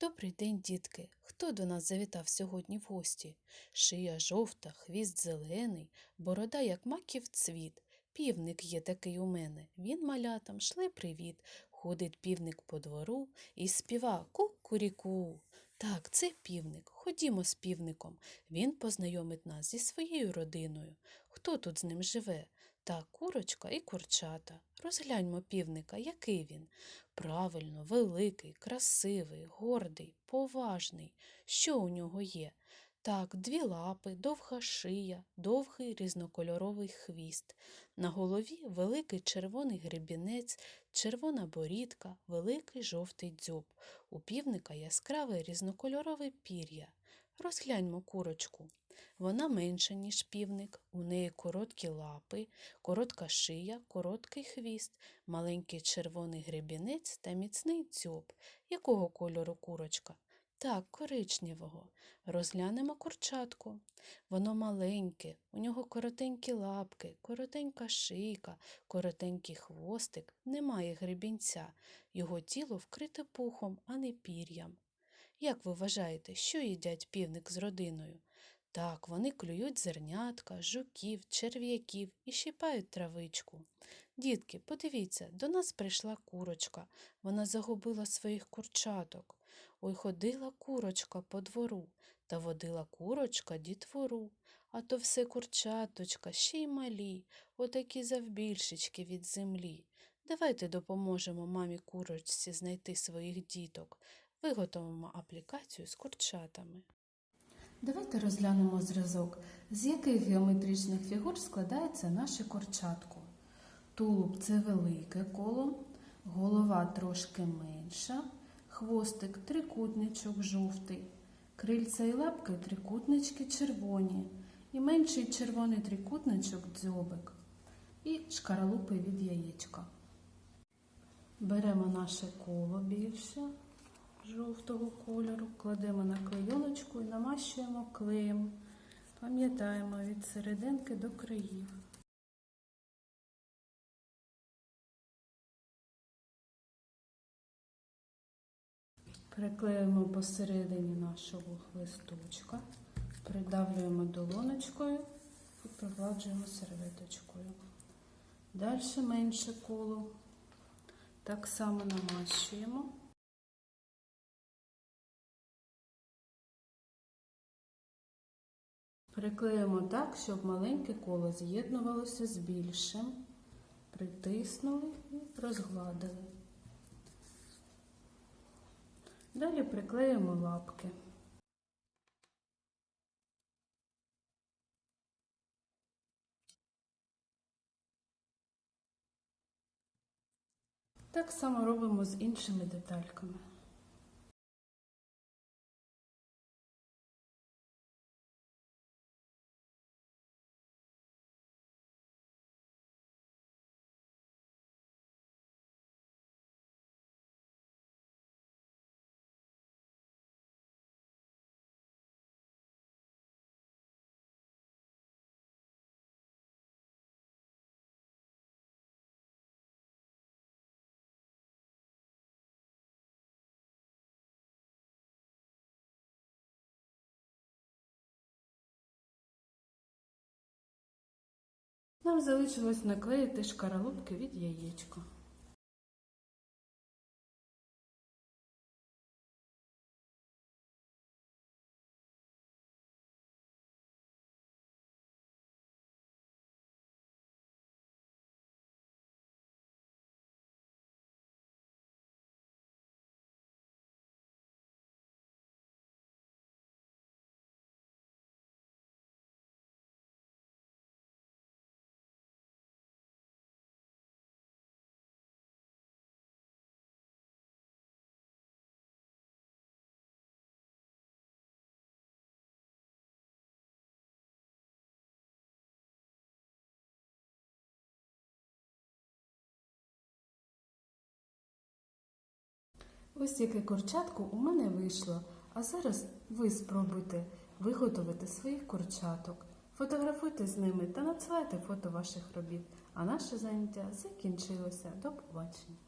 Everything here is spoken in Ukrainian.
Добрий день, дітки! Хто до нас завітав сьогодні в гості? Шия жовта, хвіст зелений, борода, як маків цвіт. Півник є такий у мене. Він малятам шле привіт. Ходить півник по двору і співа ку-куріку. Так, це півник. Ходімо з півником. Він познайомить нас зі своєю родиною. Хто тут з ним живе? Та курочка і курчата. Розгляньмо півника, який він. Правильно, великий, красивий, гордий, поважний. Що у нього є? Так, дві лапи, довга шия, довгий різнокольоровий хвіст. На голові великий червоний гребінець, червона борідка, великий жовтий дзьоб. У півника яскраве різнокольорове пір'я. Розгляньмо курочку. Вона менша, ніж півник, у неї короткі лапи, коротка шия, короткий хвіст, маленький червоний гребінець та міцний дзьоб. Якого кольору курочка? Так, коричневого. Розглянемо курчатку. Воно маленьке, у нього коротенькі лапки, коротенька шийка, коротенький хвостик, немає гребінця. Його тіло вкрите пухом, а не пір'ям. Як ви вважаєте, що їдять півник з родиною? Так, вони клюють зернятка, жуків, черв'яків і щипають травичку. Дітки, подивіться, до нас прийшла курочка. Вона загубила своїх курчаток. Ой, ходила курочка по двору, та водила курочка дітвору. А то все курчаточка, ще й малі, отакі завбільшечки від землі. Давайте допоможемо мамі курочці знайти своїх діток. Виготовимо аплікацію з курчатами. Давайте розглянемо зразок, з яких геометричних фігур складається наше курчатко. Тулуб це велике коло, голова трошки менша, хвостик трикутничок жовтий, крильця і лапки трикутнички червоні, і менший червоний трикутничок дзьобик, і шкаралупи від яєчка. Беремо наше коло більше жовтого кольору, кладемо на клейоночку і намащуємо клеєм. Пам'ятаємо від серединки до країв. Приклеюємо посередині нашого листочка, придавлюємо долоночкою і прогладжуємо серветочкою. Далі менше коло. Так само намащуємо. Приклеїмо так, щоб маленьке коло з'єднувалося з більшим, притиснули і розгладили. Далі приклеїмо лапки. Так само робимо з іншими детальками. Нам залишилось наклеїти шкаралупки від яєчка. Ось яке курчатко у мене вийшло. А зараз ви спробуйте виготовити своїх курчаток. Фотографуйте з ними та надсилайте фото ваших робіт. А наше заняття закінчилося. До побачення.